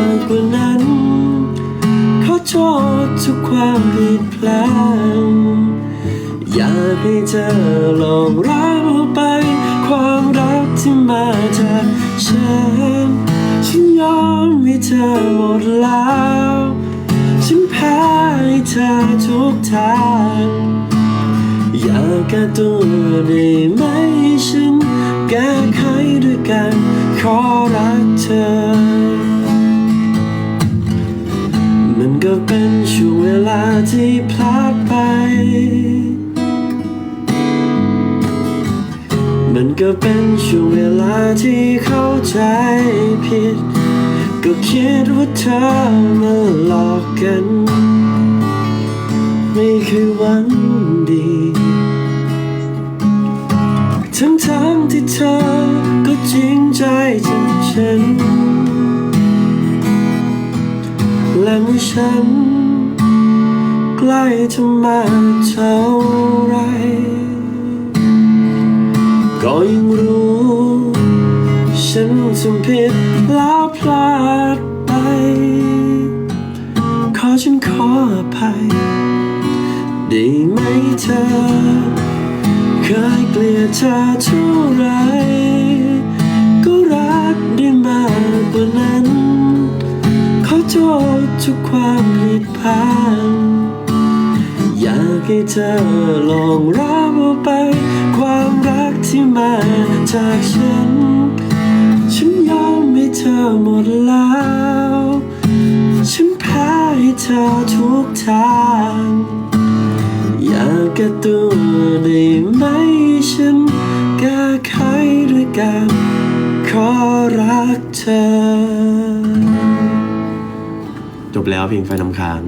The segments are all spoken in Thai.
ากกว่านั้น ขอโทษทุกความผิดพลาดอยากให้เธอลองรับเอาไป ความรักที่มาจากฉัน ฉันยอมให้เธอหมดแล้วฉันแพ้ให้เธอทุกทางอยากแก้ตัวได้ไหมฉันแก้ไขด้วยกันขอรักเธอ ก็เป็นช่วงเวลาที่พลาดไป มันก็เป็นช่วงเวลาที่เข้าใจผิด ก็คิดว่าเธอมาหลอกกัน ไม่เคยหวังดีทั้งทั้งๆที่เธอก็จริงใจจากฉัน ละเมื่อฉัน ใกล้จะมาเท่าไร ก็ยังรู้ ฉันทำผิดแล้วพลาดไป ขอฉันขออภัย ได้ไหมเธอ เคยเกลียดเธอเท่าไร ก็รักได้มากกว่านั้น โทษทุกความผิดพลาดอยากให้เธอลองรับเอาไป ความรักที่มาจากฉัน ฉันยอมให้เธอหมดแล้ว ฉันแพ้ให้เธอทุกทางอยากแก้ตัวได้ไหมฉันแก้ไขด้วยการขอรักเธอ แล้วเพลงไฟน้ำค้าง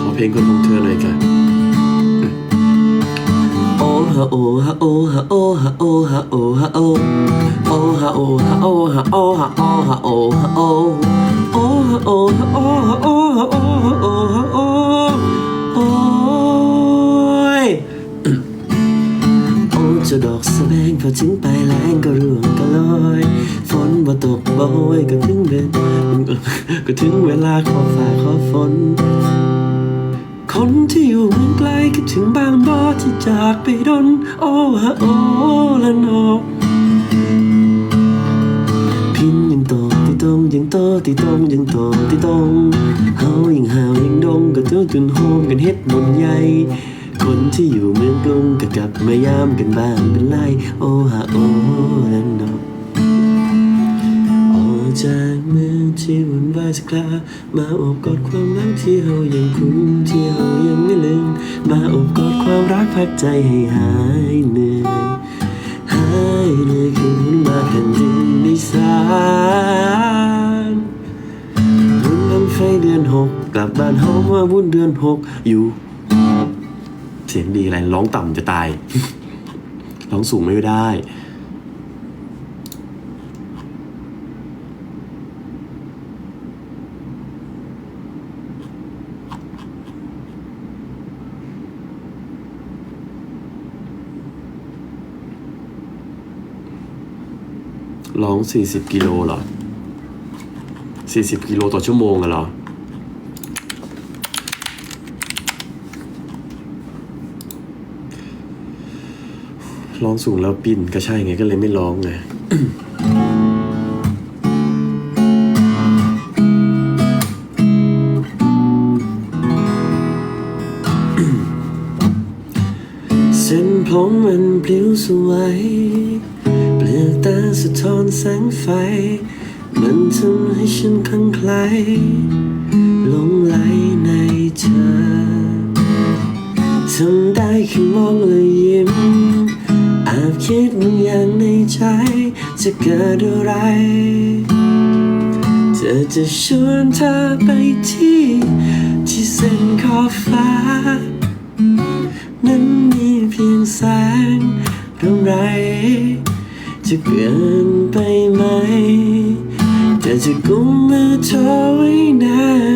ขอเพลงคนของเธอหน่อย โอฮะโอฮะโอฮะโอฮะโอฮะโอโอฮะโอฮะโอฮะโอฮะโอฮะโอฮะโอโอฮะโอฮะโอฮะโอฮะโอฮะโอฮะโอโอ้ยโอ้จะดอกสะแบงพอถึงปลายแรงก็ร่วงก็ลอยฝนบ่ตกบ่โอยก็ถึงเวลก็ถึงเวลาขอฟ้าขอฝนคนที่อยู่เมืองไกลคิดถึงบ้าง จากไปดนโอ้ฮะโอ้ละนอพินยังโตติตรงยังโตติตรงยังโตติตรงเฮายังหาวยังดงก็ตัวจนโฮมกันเฮ็ดบนใหญ่คนที่อยู่เมืองกรุงก็กลับมายามกันบ้างเป็นไรโอ้ฮะโอ้ละนอออก จากเมืองที่วุ่นวายสักครามาอบกอดความรักที่เฮายังคุ้นที่เฮายังไม่ลืม มาอบกอดความรักพักใจให้หายเหนื่อย หายเหนื่อยคืนมาแผ่นดินในสานบุญบังไฟเดือนหกกลับบ้านเฮาว่าบุญเดือนหกอยู่ เสียงดีอะไรร้องต่ำจะตาย ร้องสูงไม่ได้ ร้อง 40 กิโลเหรอ 40 กิโลต่อชั่วโมงอะเหรอ ร้องสูงแล้วปินก็ใช่ไงก็เลยไม่ร้องไงเส้นผมมันปลิวสวย สะท้อนแสงไฟ มันทำให้ฉันคลังไคล้หลงไหลในเธอทำได้แค่มองและยิ้ม อาจคิดบางอย่างในใจ จะเกิดอะไรเธอจะชวนเธอไปที่ ที่เส้นขอบฟ้า นั้นมีเพียงแสงรำไร จะเกินไปไหมจะกุมมือเธอไว้แน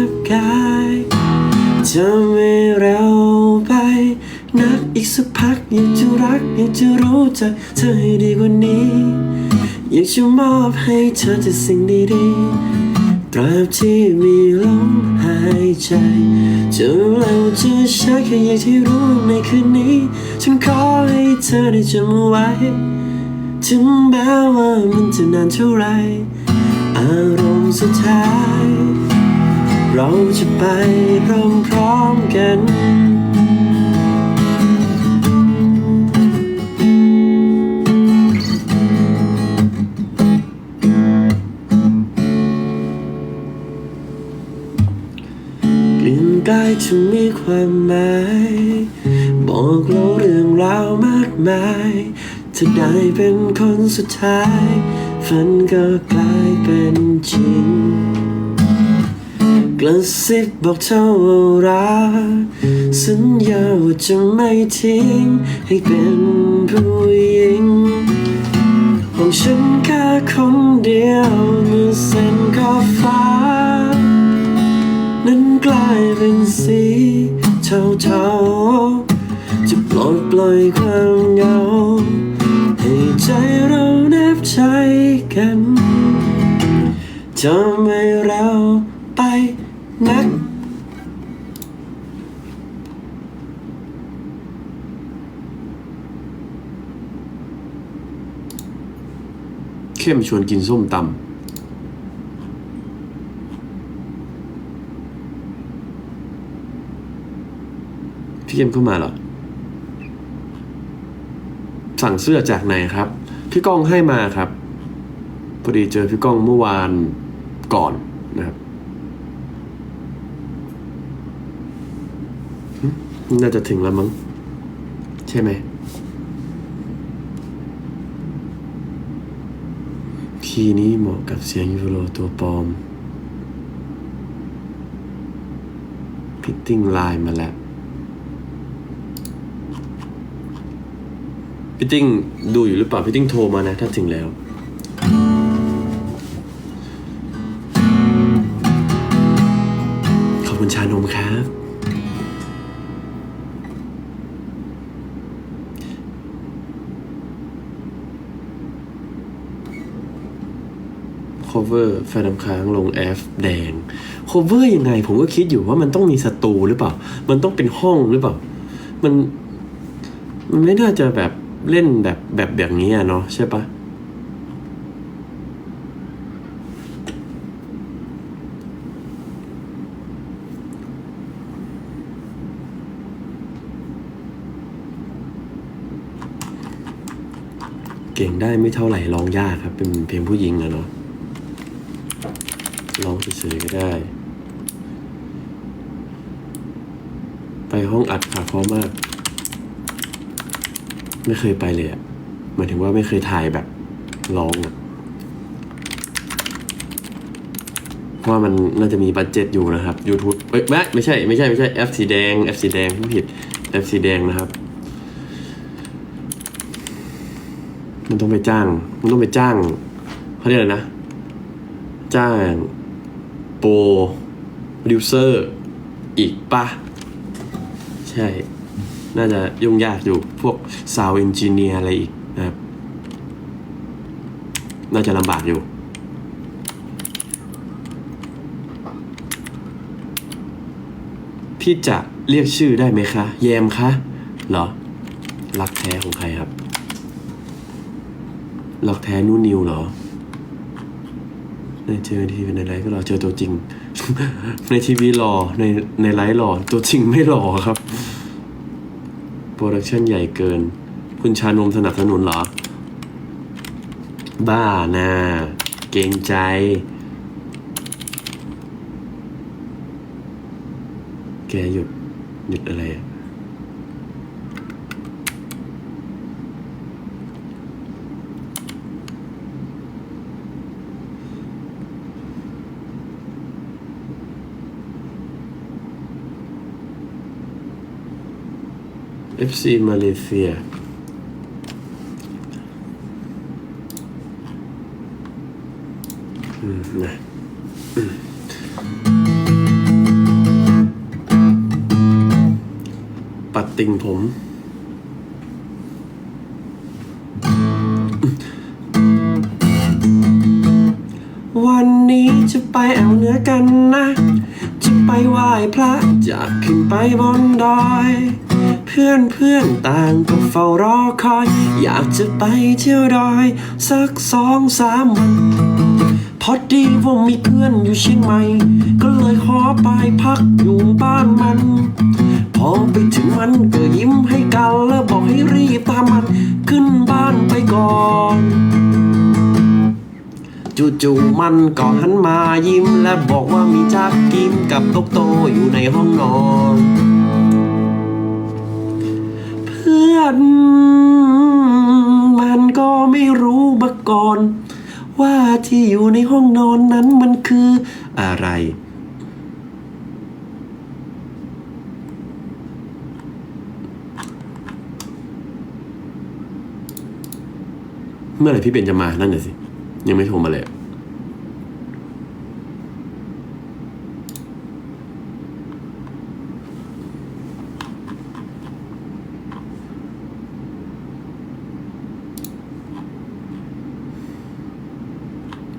บกายจะไม่เร็วไป นักอีกสักพักอยากจะรักอยากจะรู้จักเธอให้ดีกว่านี้อยากจะมอบให้เธอแต่สิ่งดีๆตราบที่มีลมหายใจจะเร็วจะช้าแค่อยากที่รู้ในคืนนี้ ฉันขอให้เธอได้จำเอาไว้ ถึงแม้ว่ามันจะนานเท่าไร อารมณ์สุดท้าย เราจะไปพร้อมๆกันกลิ่นกายที่มีความหมาย บอกเราเรื่องราวมากมาย จะได้เป็นคนสุดท้าย ฝันก็กลายเป็นจริง กระซิบบอกเธอว่ารักสัญญาว่าจะไม่ทิ้ง ให้เป็นผู้หญิงของฉันแค่คนเดียวเมื่อเส้นขอบฟ้า นั้นกลายเป็นสีเทาๆจะปลดปล่อยความเหงา ใจเราแนบใจกันจะไม่เร็วไปนักเข้มชวนกินส้มตำพี่เข้มเข้ามาเหรอ สั่งเสื้อจากไหนครับ พี่ก้องให้มาครับ พอดีเจอพี่ก้องเมื่อวานก่อนนะครับน่าจะถึงแล้วมั้งใช่ไหมคีย์นี้เหมาะกับเสียงยูโรตัวปลอมพิตติ้งไลน์มาแล้ว พี่ติ้งดูอยู่หรือเปล่าพี่ติ้งโทรมานะ ถ้าถึงแล้ว ขอบคุณชานมครับ cover แฟนน้ำค้างลง F แดง cover ยังไง ผมก็คิดอยู่ว่ามันต้องมีสตูหรือเปล่า มันต้องเป็นห้องหรือเปล่า มัน มันไม่น่าจะแบบ เล่นแบบแบบแบบนี้อะเนาะใช่ปะเก่งได้ไม่เท่าไหร่ร้องยากครับ เป็นเพลงผู้หญิงอะเนาะร้องเฉยๆก็ได้ ไปห้องอัดขาคอมาก ไม่เคยไปเลยอะหมายถึงว่าไม่เคยถ่ายแบบร้องอะเพราะว่ามันน่าจะมีบัตเจ็ตอยู่นะครับ YouTube เอ้ยไม่ไม่ใช่ไม่ใช่ไม่ใช่ F สีแดง F สีแดงผู้ผิด F สีแดงนะครับ มันต้องไปจ้าง มันต้องไปจ้างเขาเรียกอะไรนะ จ้างโปรดิวเซอร์อีกปะใช่ น่าจะยุ่งยากอยู่พวกซาวเอนจิเนียร์อะไรอีกนะครับ น่าจะลำบากอยู่ พี่จะเรียกชื่อได้ไหมคะ แยมคะ เหรอ รักแท้ของใครครับ รักแท้นู่นนิวเหรอในเจอทีวีในไลฟ์ก็หล่อเจอตัวจริง ในทีวีหล่อในในไลฟ์หล่อตัวจริงไม่หล่อครับ โปรดักชันใหญ่เกิน คุณชานมสนับสนุนเหรอ บ้านะเกรงใจ แกหยุด หยุดอะไรอะ เอฟซีมาเลเซียอืมนะปัดติ่งผม วันนี้จะไปแอวเหนือกันนะ จะไปไหว้พระจะขึ้นไปบนดอย พื่อนเพื่อนต่างก็เฝ้ารอคอย อยากจะไปเที่ยวดอย สักสองสามวัน พอดีว่ามีเพื่อนอยู่เชียงใหม่ ก็เลยขอไปพักอยู่บ้านมัน พอไปถึงมันก็ยิ้มให้กันแล้วบอกให้รีบตามมันขึ้นบ้านไปก่อนจู่ๆมันก็หันมายิ้มและบอกว่ามีจักกิมกับตกโตอยู่ในห้องนอน อน มันก็ไม่รู้มาก่อน ว่าที่อยู่ในห้องนอนนั้นมันคืออะไร เมื่อไหร่พี่เบนจะมานั่นน่ะสิ ยังไม่โทรมาเลย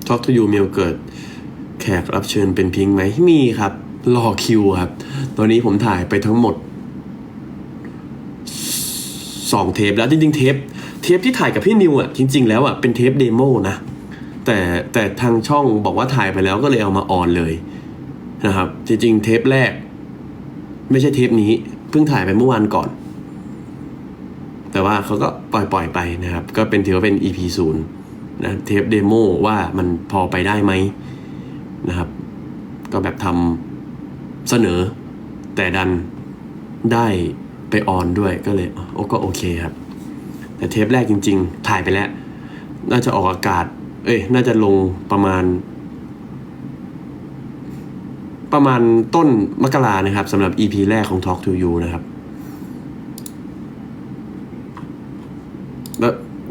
ท็อกทูยูมีโอกาสแขกรับเชิญเป็นพิงไหมมีครับ รอคิวครับ ตอนนี้ผมถ่ายไปทั้งหมดสองเทปแล้วจริงๆเทป เทปที่ถ่ายกับพี่นิวอะจริง ๆ แล้วอะเป็นเทปเดโมนะแต่แต่ทางช่องบอกว่าถ่ายไปแล้วก็เลยเอามาออนเลยนะครับ จริง ๆ เทปแรก ไม่ใช่เทปนี้ เพิ่งถ่ายไปเมื่อวานก่อน แต่ว่าเขาก็ปล่อยปล่อยๆไปนะครับ ก็เป็นถือว่าเป็น EP ศูนย์ นะเทปเดโมว่ามันพอไปได้ไหมนะครับ ก็แบบทำเสนอ แต่ดันได้ไปออนด้วยก็เลยโอ้ก็โอเคครับ แต่เทปแรกจริง ๆ ถ่ายไปแล้ว น่าจะออกอากาศ เอ้ยน่าจะลงประมาณ ประมาณต้นมกรานะครับสำหรับ EP แรกของ Talk to You นะครับ แล้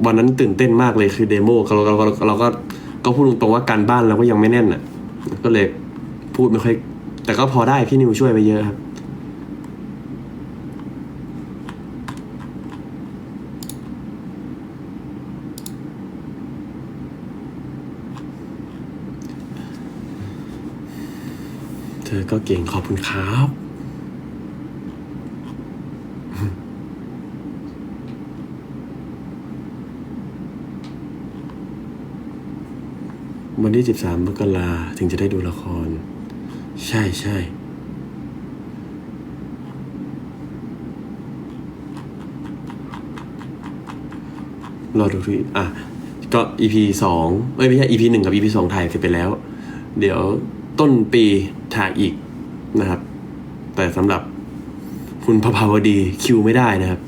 วันนั้นตื่นเต้นมากเลยคือเดโมเราเราเราเราก็ก็พูดตรงๆว่าการบ้านเราก็ยังไม่แน่นอะ ก็เลยพูดไม่ค่อย แต่ก็พอได้พี่นิวช่วยไปเยอะครับเธอก็เก่งขอบคุณครับ วันที่ 13มกราถึงจะได้ดูละคร ใช่ใช่รอดูทีอะ ก็ EP สองเอ้ยไม่ใช่ EP หนึ่งกับ EP สองถ่ายเสร็จไปแล้ว เดี๋ยวต้นปีถ่ายอีกนะครับ แต่สำหรับคุณพภาวดีคิวไม่ได้นะครับ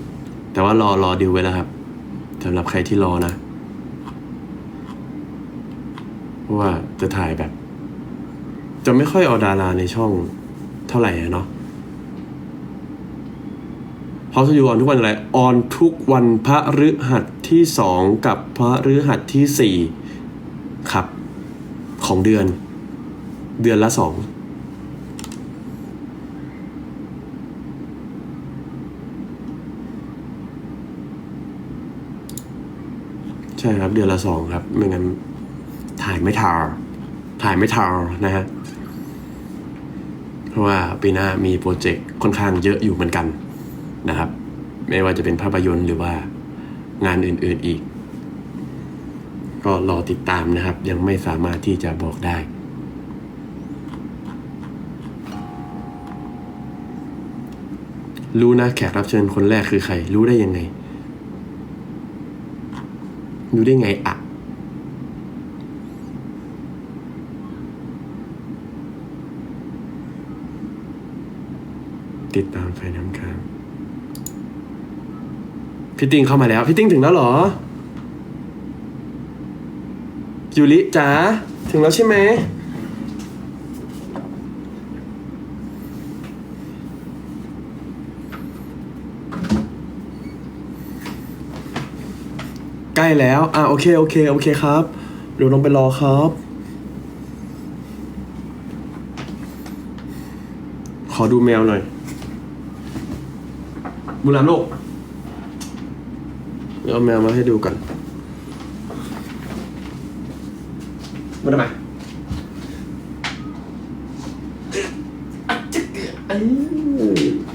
แต่ว่ารอรอดิวไว้แล้วครับสำหรับใครที่รอนะ เพ ราะว่าจะถ่ายแบบ จะไม่ค่อยเอาดาราในช่องเท่าไหร่เนาะเพราะจะอยู่ออนทุกวันอะไรออนทุกวันพระฤหัสที่สองกับพระฤหัสที่สี่ครับ ของเดือน เดือนละสองใช่ครับ เดือนละสองครับ ไม่งั้น ถ่ายไม่ทาถ่ายไม่ทานะฮะ เพราะว่าปีหน้ามีโปรเจกต์ค่อนข้างเยอะอยู่เหมือนกันนะครับ ไม่ว่าจะเป็นภาพยนตร์หรือว่างานอื่นๆอีก ก็รอติดตามนะครับ ยังไม่สามารถที่จะบอกได้ รู้นะแขกรับเชิญคนแรกคือใคร รู้ได้ยังไง รู้ได้ไงอะ ติดตามไฟน้ำค้างพี่ติงเข้ามาแล้วพี่ติงถึงแล้วเหรอยูริจ๋าถึงแล้วใช่ไหมใกล้แล้ว อะโอเคโอเคโอเคครับเดี๋ยวลงไปรอครับอดูแมวหน่อย บุญรามลูกเดี๋ยวเอาแมวมาให้ดูกันมาทำไมเอ้ย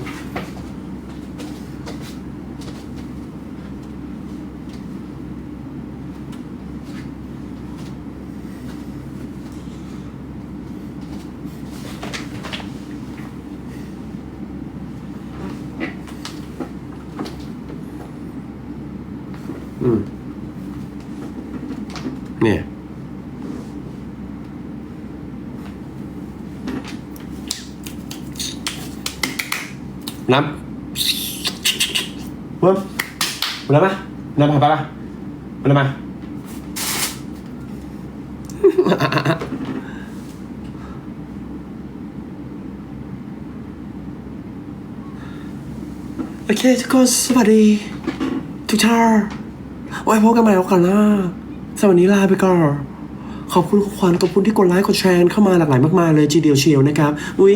อืมเนี่ย น้ำเพิ่มน้ำมาน้ำมาไปปะน้ำมาโอเคทุกคนสวัสดี ทุกท่านไว้พบกันใหม่แล้วกันนะสวัสดีลาไปก่อน ขอบคุณขวัญขอบคุณที่กดไลค์กดแชร์เข้ามาหลากหลายมากมายเลยทีเดียวเชียวนะครับ อุ้ย